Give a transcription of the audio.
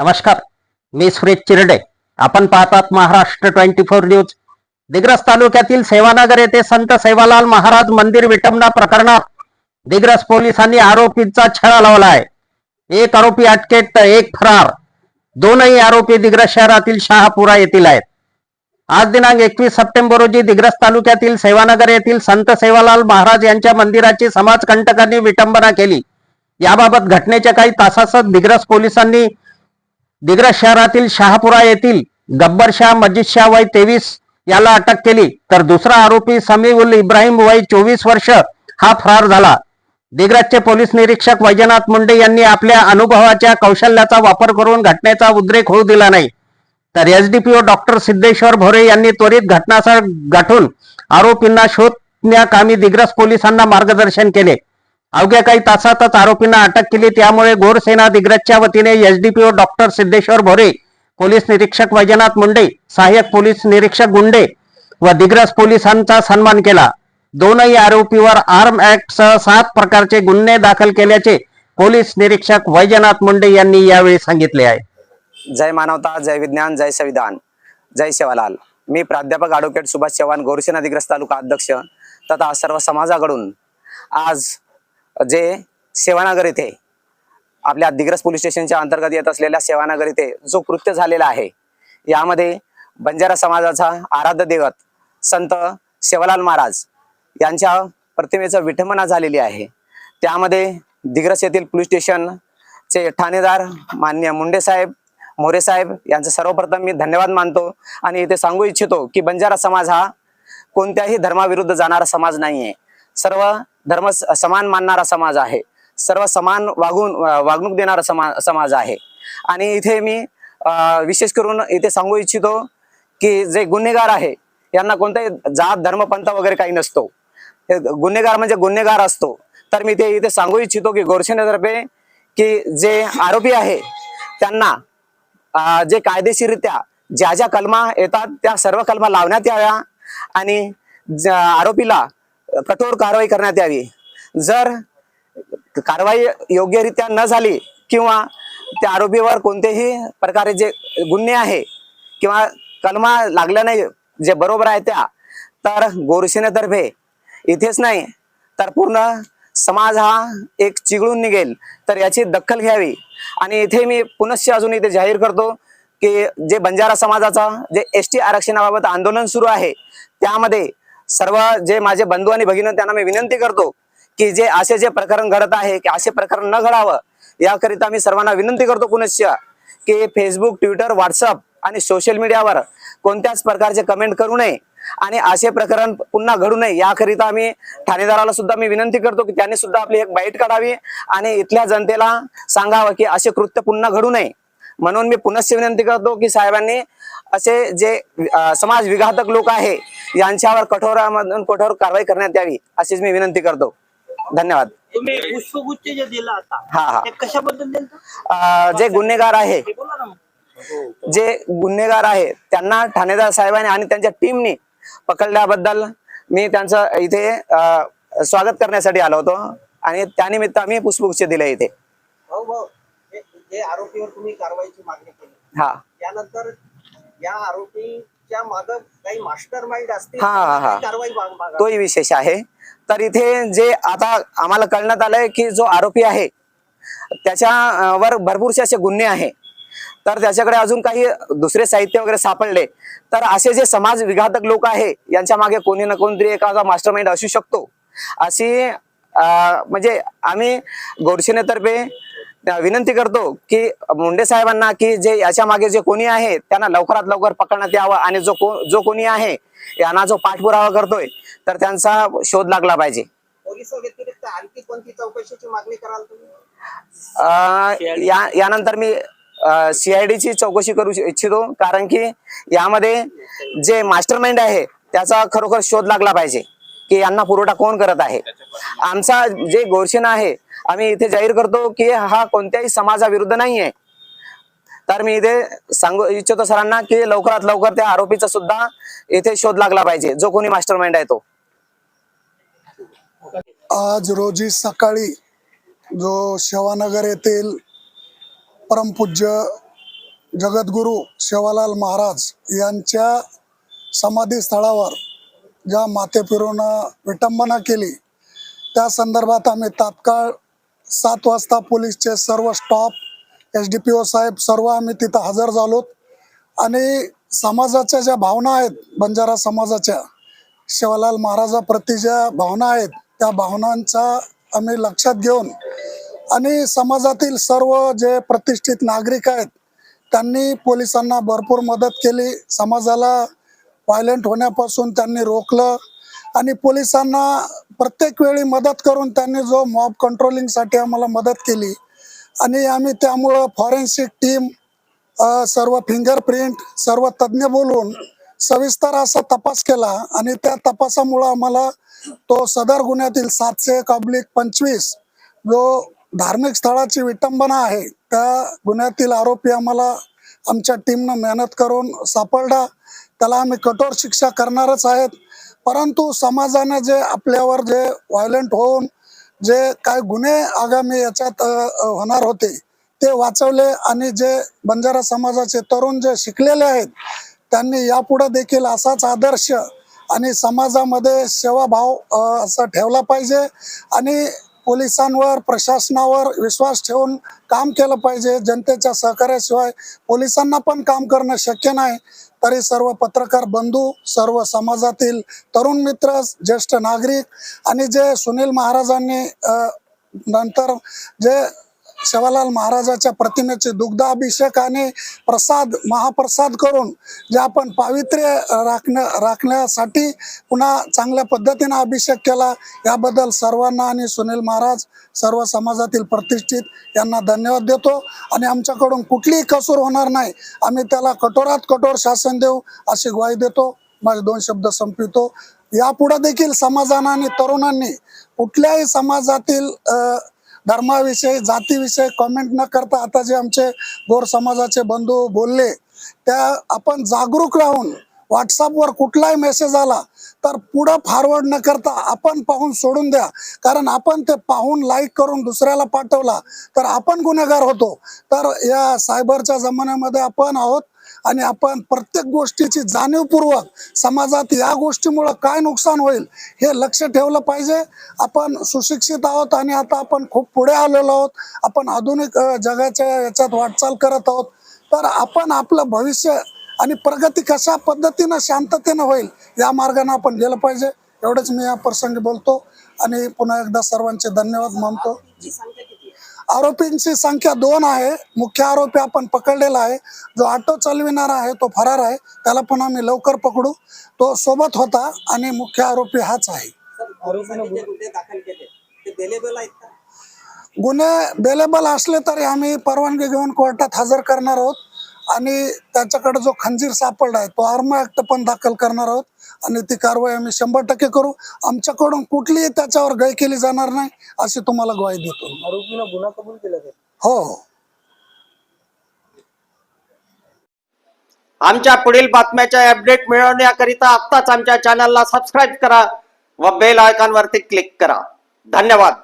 नमस्कार मी सुरेश चिरडे. आपण पाहतात Maharashtra twenty four news. Digras तालुक्यातील सेवानगर येथे संत सेवालाल महाराज मंदिर विटंबना प्रकरणात दिग्रस पोलिसांनी आरोपींचा छळा लावला आहे एक आरोपी अटकेत तर एक फरार. दोनही आरोपी दिग्रस शहरातील शहापुरा येथील आहेत. आज दिनांक एकवीस सप्टेंबर रोजी दिग्रस तालुक्यातील सेवानगर येथील संत सेवालाल महाराज यांच्या मंदिराची समाजकंटकांनी विटंबना केली. याबाबत घटनेच्या काही तासासच दिग्रस पोलिसांनी दिग्रस शहरातील शहापुरा येथील गब्बर शाह मजिद शाह वय तेवीस याला अटक केली. तर दुसरा आरोपी समीउल इब्राहिम वय चोवीस वर्ष हा फरार झाला. दिग्रसचे पोलीस निरीक्षक वैजनाथ मुंडे यांनी आपल्या अनुभवाच्या कौशल्याचा वापर करून घटनेचा उद्रेक होऊ दिला नाही. तर एसडीपीओ डॉक्टर सिद्धेश्वर भोरे यांनी त्वरित घटनास्थळ गाठून आरोपींना शोधण्याकामी दिग्रस पोलिसांना मार्गदर्शन केले. अवघ्या काही तासातच आरोपींना अटक केली. त्यामुळे गोरसेना दिग्रजच्या वतीने SDPO doctor Siddheshwar Bhore police निरीक्षक वैजनाथ मुंडे सहाय्यक पोलीस निरीक्षक गुंडे व दिग्रज पोलिसांचा सन्मान केला. दोनही आरोपीवर आर्म ऍक्ट सह सात प्रकारचे गुन्हे दाखल केल्याचे पोलीस निरीक्षक वैजनाथ मुंडे यांनी यावेळी सांगितले आहे. जय मानवता जय विज्ञान जय संविधान. जय सेवालाल. मी प्राध्यापक ॲडव्होकेट सुभाष चव्हाण गोरसेना दिग्रज तालुका अध्यक्ष तथा सर्व समाजाकडून आज जे सेवानगर येथे आपल्या दिग्रस पोलीस स्टेशनच्या अंतर्गत येत असलेल्या सेवानगर येथे जो कृत्य झालेला आहे यामध्ये बंजारा समाजाचा आराध्य देवत संत सेवालाल महाराज यांच्या प्रतिमेचं विठंबना झालेली आहे. त्यामध्ये दिग्रस येथील पोलीस स्टेशनचे ठाणेदार मान्य मुंडे साहेब मोरे साहेब यांचं सर्वप्रथम मी धन्यवाद मानतो आणि इथे सांगू इच्छितो की बंजारा समाज हा कोणत्याही धर्माविरुद्ध जाणारा समाज नाहीये. सर्व धर्म समान मानणारा समाज आहे. सर्व समान वागून वागणूक देणारा समा समाज आहे. आणि इथे मी अं, विशेष करून इथे सांगू इच्छितो की जे गुन्हेगार आहे यांना कोणताही जात धर्म पंथ वगैरे काही नसतो. गुन्हेगार म्हणजे गुन्हेगार असतो. तर मी ते इथे सांगू इच्छितो की गोरसेनेतर्फे की जे आरोपी आहे त्यांना जे कायदेशीररित्या ज्या ज्या कलमा येतात त्या सर्व कलमा लावण्यात याव्या आणि आरोपीला कठोर कारवाई करण्यात यावी. जर कारवाई योग्यरित्या न झाली किंवा त्या आरोपीवर कोणतेही प्रकारे जे गुन्हे आहे किंवा कलमा लागल्या नाही जे बरोबर आहे त्या तर गोरसेनेतर्फे इथेच नाही तर पूर्ण समाज हा एक चिघळून निघेल. तर याची दखल घ्यावी. आणि इथे मी पुनश्च अजून इथे जाहीर करतो की जे बंजारा समाजाचा जे एस टी आरक्षणाबाबत आंदोलन सुरू आहे त्यामध्ये सर्व जे माझे बंधू आणि भगिनी त्यांना मी विनंती करतो की जे असे जे प्रकरण घडत आहे की असे प्रकरण न घडावं याकरिता मी सर्वांना विनंती करतो पुनश्च की फेसबुक ट्विटर व्हॉट्सअप आणि सोशल मीडियावर कोणत्याच प्रकारचे कमेंट करू नये आणि असे प्रकरण पुन्हा घडू नये याकरिता आम्ही ठाणेदाराला सुद्धा मी विनंती करतो की त्यांनी सुद्धा आपली एक बाईट काढावी आणि इथल्या जनतेला सांगावं की असे कृत्य पुन्हा घडू नये. म्हणून मी पुनश्च विनंती करतो की साहेबांनी असे जे समाज विघातक लोक आहे यांच्यावर कठोरामधून कठोर कारवाई करण्यात यावी अशीच मी विनंती करतो. धन्यवाद. तुम्ही पुष्पगुच्छ जे दिला हा, आता हा. कशाबद्दल जे गुन्हेगार आहे. जे गुन्हेगार आहे त्यांना ठाणेदार साहेबांनी आणि त्यांच्या टीमनी पकडल्याबद्दल मी त्यांचं इथे स्वागत करण्यासाठी आलो होतो आणि त्यानिमित्त आम्ही पुष्पगुच्छ दिले इथे. भाऊ हे- जे आरोपीवर तुम्ही कारवाईची मागणी केली. हा. त्यानंतर या आरोपीच्या माग काही मास्टर माइंड असतील हा, हा, हा. कारवाई माग- मागा. तोही विशेष आहे. तर इथे जे आता आम्हाला कळण्यात आलंय की जो आरोपी आहे त्याच्या अं, वर भरपूरसे असे गुन्हे आहे. तर त्याच्याकडे अजून काही दुसरे साहित्य वगैरे सापडले तर असे जे समाज विघातक लोक आहे यांच्या मागे कोणी ना कोणतरी एखादा मास्टर माइंड असू शकतो. अशी अं, म्हणजे आम्ही गोडसेनेतर्फे विनंती करतो की मुंडे साहेबांना की जे याच्या मागे जे कोणी आहे त्यांना लवकरात लवकर पकडण्यात यावं आणि जो को जो कोणी आहे यांना जो पाठपुरावा करतोय तर त्यांचा शोध लागला पाहिजे. यानंतर मी सीआयडीची चौकशी करू इच्छितो कारण की यामध्ये जे मास्टर माइंड आहे त्याचा खरोखर शोध लागला पाहिजे की यांना पुरवठा कोण करत आहे. आमचा जे गोरशेना आहे आम्ही इथे जाहीर करतो की हा कोणत्याही समाजाविरुद्ध नाहीये. तर मी इथे सांगू इच्छितो सरांना की लवकरात लवकर त्या आरोपीचा सुद्धा इथे शोध लागला पाहिजे जो कोणी मास्टर माइंड आहे तो. आज रोजी सकाळी जो शवानगर येथील परमपूज्य जगद्गुरू शेवालाल महाराज यांच्या समाधी स्थळावर ज्या माते फिरून विटंबना केली त्या संदर्भात आम्ही तात्काळ सात वाजता पोलीसचे सर्व staff S D P O साहेब सर्व आम्ही तिथं हजर झालोत आणि समाजाच्या ज्या भावना आहेत बंजारा समाजाच्या शिवालाल महाराजाप्रती ज्या भावना आहेत त्या भावनांचा आम्ही लक्षात घेऊन आणि समाजातील सर्व जे प्रतिष्ठित नागरिक आहेत त्यांनी पोलिसांना भरपूर मदत केली. समाजाला व्हायलेंट होण्यापासून त्यांनी रोखलं. आणि पोलिसांना प्रत्येक वेळी मदत करून त्यांनी जो मॉब कंट्रोलिंगसाठी आम्हाला मदत केली. आणि आम्ही त्यामुळं फॉरेन्सिक टीम सर्व फिंगरप्रिंट सर्व तज्ज्ञ बोलून सविस्तर असा तपास केला. आणि त्या तपासामुळं आम्हाला तो सदर गुन्ह्यातील सातशे कब्लिक पंचवीस जो धार्मिक स्थळाची विटंबना आहे त्या गुन्ह्यातील आरोपी आम्हाला आमच्या टीमनं मेहनत करून सापडला. त्याला आम्ही कठोर शिक्षा करणारच आहेत. परंतु समाजाने जे आपल्यावर जे व्हायलंट होऊन जे काय गुन्हे आगामी याच्यात होणार होते ते वाचवले आणि जे बंजारा समाजाचे तरुण जे शिकलेले आहेत त्यांनी यापुढे देखील असाच आदर्श आणि समाजामध्ये सेवाभाव असा ठेवला पाहिजे आणि पोलिसांवर प्रशासनावर विश्वास ठेवून काम केलं पाहिजे. जनतेच्या सहकार्याशिवाय पोलिसांना पण काम करणं शक्य नाही. तरी सर्व पत्रकार बंधू सर्व समाजातील तरुण मित्र ज्येष्ठ नागरिक आणि जे सुनील महाराजांनी नंतर जे सेवालाल महाराजाच्या प्रतिमेचे दुग्धाभिषेक आणि प्रसाद महाप्रसाद करून जे आपण पावित्र्य राखण्या राखण्यासाठी पुन्हा चांगल्या पद्धतीने अभिषेक केला याबद्दल सर्वांना आणि सुनील महाराज सर्व समाजातील प्रतिष्ठित यांना धन्यवाद देतो. आणि आमच्याकडून कुठलीही कसूर होणार नाही. आम्ही त्याला कठोरात कठोर शासन देऊ अशी ग्वाही देतो. माझे दोन शब्द संपवितो. यापुढे देखील समाजानं आणि तरुणांनी कुठल्याही समाजातील धर्माविषयी जातीविषयी कॉमेंट न करता आता जे आमचे गोर समाजाचे बंधू बोलले त्या आपण जागरूक राहून व्हॉट्सअपवर कुठलाही मेसेज आला तर पुढं फॉरवर्ड न करता आपण पाहून सोडून द्या. कारण आपण ते पाहून लाईक करून दुसऱ्याला पाठवला तर आपण गुन्हेगार होतो. तर या सायबरच्या जमान्यामध्ये आपण आहोत. आणि आपण प्रत्येक गोष्टीची जाणीवपूर्वक समाजात या गोष्टीमुळं काय नुकसान होईल हे लक्ष ठेवलं पाहिजे. आपण सुशिक्षित आहोत आणि आता आपण खूप पुढे आलेलो आहोत. आपण आधुनिक जगाच्या याच्यात वाटचाल करत आहोत. तर आपण आपलं भविष्य आणि प्रगती कशा पद्धतीनं शांततेनं होईल या मार्गाने आपण गेलं पाहिजे. एवढंच मी या प्रसंगी बोलतो. आणि पुन्हा एकदा सर्वांचे धन्यवाद मानतो. आरोपींची संख्या दोन आहे. मुख्य आरोपी आपण पकडलेला आहे. जो ऑटो चालविणारा आहे तो फरार आहे. त्याला पण आम्ही लवकर पकडू. तो सोबत होता आणि मुख्य आरोपी हाच आहे. गुन्हे बेलेबल असले तरी आम्ही परवानगी घेऊन कोर्टात हजर करणार आहोत. आणि त्याच्याकडे जो खंजीर सापडला आहे तो आर्म ऍक्ट पण दाखल करणार आहोत. आणि ती कारवाई आम्ही शंभर टक्के करू. आमच्याकडून कुठलीही त्याच्यावर गय केली जाणार नाही अशी तुम्हाला ग्वाही देतो. आरोपीनं गुन्हा कबूल केला हो हो. आमच्या पुढील बातम्याच्या अपडेट मिळवण्याकरिता आत्ताच आमच्या चॅनलला सबस्क्राईब करा व बेल आयकॉनवरती क्लिक करा. धन्यवाद.